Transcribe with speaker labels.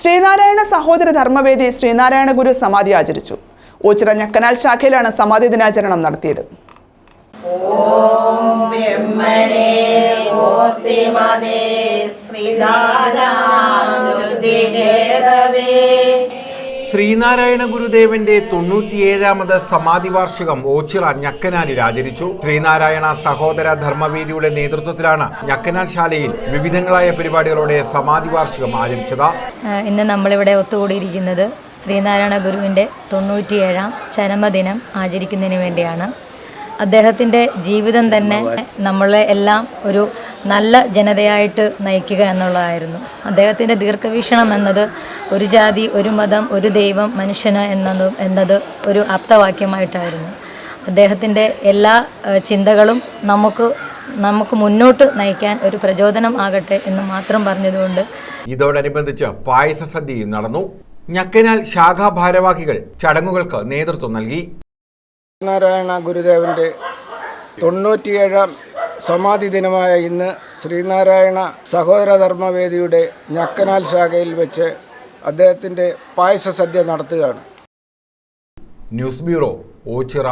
Speaker 1: ശ്രീനാരായണ സഹോദര ധർമ്മവേദി ശ്രീനാരായണ ഗുരു സമാധി ആചരിച്ചു. ഓച്ചിറ ഞക്കനാൽ ശാഖയിലാണ് സമാധി ദിനാചരണം നടത്തിയത്.
Speaker 2: ശ്രീ
Speaker 3: ശ്രീനാരായണ ഗുരുദേവന്റെ തൊണ്ണൂറ്റിയേഴാമത് സമാധി വാർഷികം ഓച്ചിറ ഞക്കനാലിൽ ആചരിച്ചു. ശ്രീനാരായണ സഹോദര ധർമ്മവേദിയുടെ നേതൃത്വത്തിലാണ് ഞക്കനാൽ ശാലയിൽ വിവിധങ്ങളായ പരിപാടികളോടെ സമാധി വാർഷികം ആചരിച്ചത്
Speaker 4: ഇന്ന് നമ്മളിവിടെ ഒത്തുകൂടിയിരിക്കുന്നത് ശ്രീനാരായണ ഗുരുവിന്റെ തൊണ്ണൂറ്റിയേഴാം ചരമദിനം ആചരിക്കുന്നതിന് വേണ്ടിയാണ്. അദ്ദേഹത്തിന്റെ ജീവിതം തന്നെ നമ്മളെ എല്ലാം ഒരു നല്ല ജനതയായിട്ട് നയിക്കുക എന്നുള്ളതായിരുന്നു. അദ്ദേഹത്തിന്റെ ദീർഘവീക്ഷണം എന്നത് ഒരു ജാതി ഒരു മതം ഒരു ദൈവം മനുഷ്യന് എന്നത് എന്നത് ഒരു ആപ്തവാക്യമായിട്ടായിരുന്നു. അദ്ദേഹത്തിന്റെ എല്ലാ ചിന്തകളും നമുക്ക് നമുക്ക് മുന്നോട്ട് നയിക്കാൻ ഒരു പ്രചോദനം ആകട്ടെ എന്ന് മാത്രം പറഞ്ഞതുകൊണ്ട്
Speaker 3: ഇതോടനുബന്ധിച്ച് പായസ സദ്യയും നടന്നു. ഞക്കനാൽ ശാഖാ ഭാരവാഹികൾ ചടങ്ങുകൾക്ക് നേതൃത്വം നൽകി.
Speaker 5: നാരായണ ഗുരുദേവന്റെ തൊണ്ണൂറ്റിയേഴാം സമാധി ദിനമായ ഇന്ന് ശ്രീനാരായണ സഹോദരധർമ്മവേദിയുടെ ഞക്കനാൽ ശാഖയിൽ വെച്ച് അദ്ദേഹത്തിന്റെ പായസ സദ്യ നടത്തുകയാണ്.
Speaker 3: News bureau Ochira